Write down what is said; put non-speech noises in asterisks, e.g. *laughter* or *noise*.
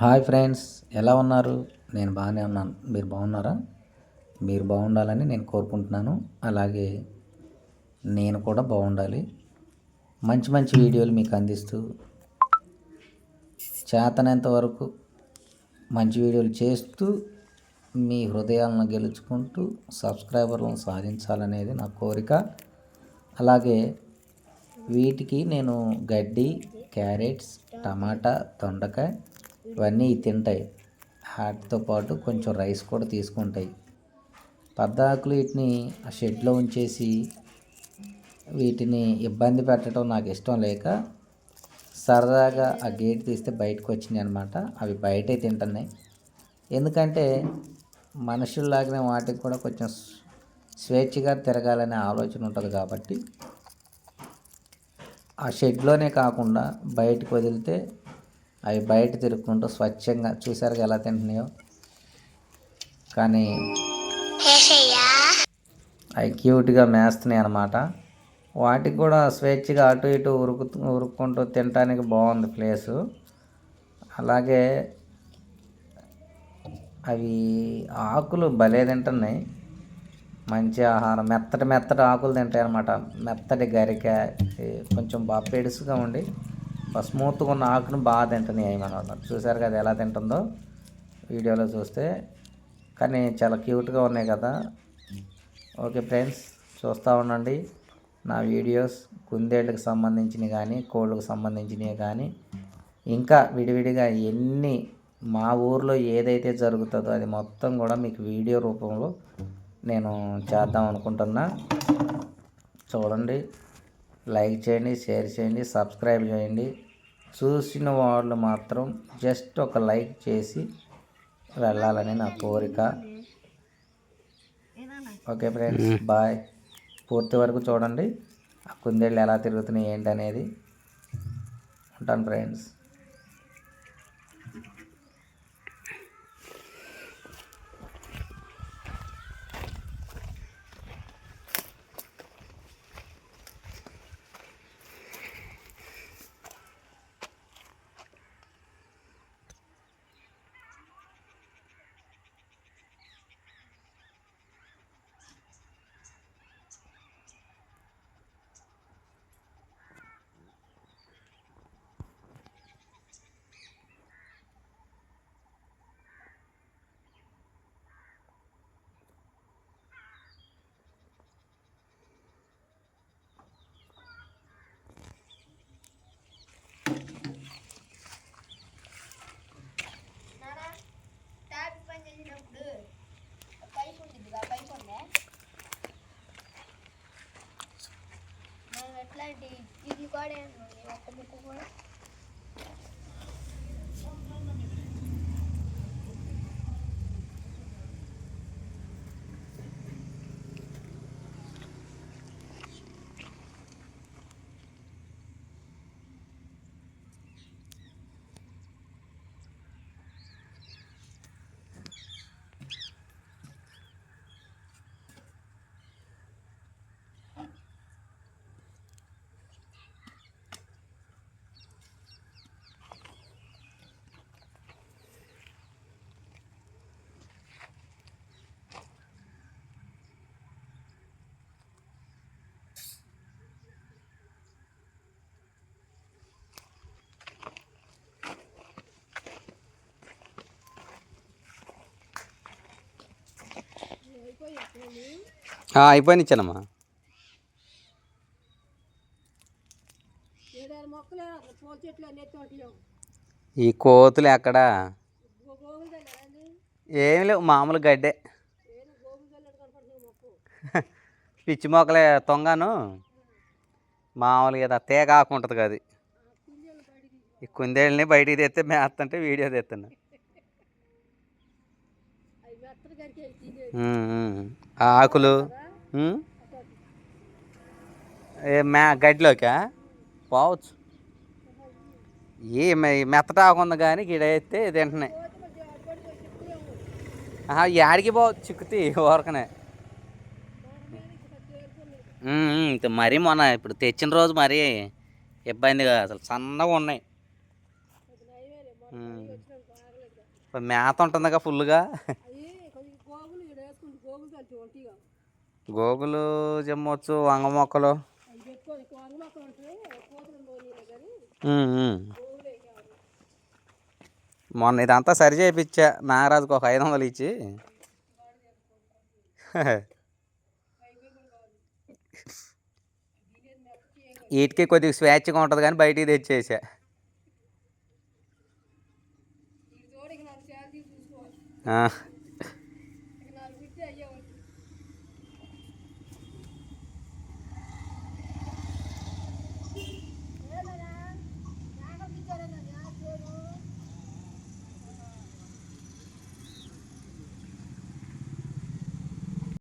Hi friends ఎలా ఉన్నారు? నేను బాగానే ఉన్నాను. మీరు బాగున్నారా? మీరు బాగుండాలని నేను కోరుకుంటున్నాను. అలాగే నేను కూడా బాగుండాలి. మంచి మంచి వీడియోలు మీకు అందిస్తూ చేతనంత వరకు మంచి వీడియోలు చేస్తూ మీ హృదయాలను గెలుచుకుంటూ సబ్స్క్రైబర్లను సాధించాలనేది నా కోరిక. అలాగే వీటికి నేను గడ్డి క్యారెట్స్ టమాటా దొండకాయ ఇవన్నీ తింటాయి. వాటితో పాటు కొంచెం రైస్ కూడా తీసుకుంటాయి. పద్దాకులు వీటిని ఆ షెడ్లో ఉంచేసి వీటిని ఇబ్బంది పెట్టడం నాకు ఇష్టం లేక సరదాగా ఆ గేట్ తీస్తే బయటకు వచ్చినాయి అనమాట అవి బయటే తింటున్నాయి. ఎందుకంటే మనుషుల్లాగిన వాటికి కూడా కొంచెం స్వేచ్ఛగా తిరగాలనే ఆలోచన ఉంటుంది కాబట్టి ఆ షెడ్లోనే కాకుండా బయటకు వదిలితే అవి బయట తిరుక్కుంటూ స్వచ్ఛంగా చూసారుగా ఎలా తింటున్నాయో. కానీ అవి క్యూట్గా మేస్తున్నాయి అన్నమాట. వాటికి కూడా స్వేచ్ఛగా అటు ఇటు ఉరుకు ఉరుక్కుంటూ తినడానికి బాగుంది ప్లేసు. అలాగే అవి ఆకులు భలే తింటున్నాయి. మంచి ఆహారం. మెత్తటి మెత్తటి ఆకులు తింటాయి అన్నమాట. మెత్తటి గరిక కొంచెం బాగా పెడుసుగా ఉండి స్మూత్గా ఉన్న ఆకును బాగా తింటున్నాయి అన్నమాట చూసారు కదా ఎలా తింటుందో? వీడియోలో చూస్తే. కానీ చాలా క్యూట్గా ఉన్నాయి కదా. ఓకే ఫ్రెండ్స్ చూస్తూ ఉండండి. నా వీడియోస్ కుందేళ్ళకి సంబంధించినవి కానీ కోళ్ళకు సంబంధించినవి కానీ ఇంకా విడివిడిగా ఎన్ని మా ఊర్లో ఏదైతే జరుగుతుందో అది మొత్తం కూడా మీకు వీడియో రూపంలో నేను చేద్దాం అనుకుంటున్నా. చూడండి. లైక్ చేయండి షేర్ చేయండి సబ్స్క్రైబ్ చేయండి. చూసిన వాళ్ళు మాత్రం జస్ట్ ఒక లైక్ చేసి వెళ్ళాలని నా కోరిక. Okay friends bye. పూర్తి వరకు చూడండి. ఆ కుందేళ్ళు ఎలా తిరుగుతున్నాయి ఏంటి అనేది ఉంటాను friends. Daddy, did you got it? అయిపోయిన ఇచ్చానమ్మా ఈ కోతులు ఎక్కడ? ఏం లేవు మామూలు గడ్డే. *laughs* పిచ్చి మొక్కలే తొంగాను. మామూలుగా ఏదో తేగ ఆకు ఉంటుంది కదా ఈ కుందేళ్ళని బయటికి తెస్తే మేస్తుంటే వీడియో తెస్తున్నా *laughs* ఆకులు? ఉమ్. ఏ మే గడ్డిలోకా? పోవచ్చు. ఏ మెత్తట ఆకు ఉంది కానీ గిడేస్తే తింటున్నాయి. యాడికి పోవచ్చు చిక్కుతి ఊరకనే. మాట మీద ఇక్కడ తేరుకోలేదు ఉమ్, ఉమ్, ఇంక మరీ మొన్న ఇప్పుడు తెచ్చిన రోజు మరీ ఇబ్బందిగా అసలు సన్నగా ఉన్నాయి. మేత ఉంటుందిగా ఫుల్గా ఉమ్, ఉమ్. గోగులే కావాలి మొన్న ఇదంతా సరి చేయించా నాగరాజుకు ఒక ఐదు వందలు ఇచ్చి. వీటికి కొద్దిగా స్వేచ్ఛగా ఉంటుంది కానీ బయటికి తెచ్చేసా. ఆ.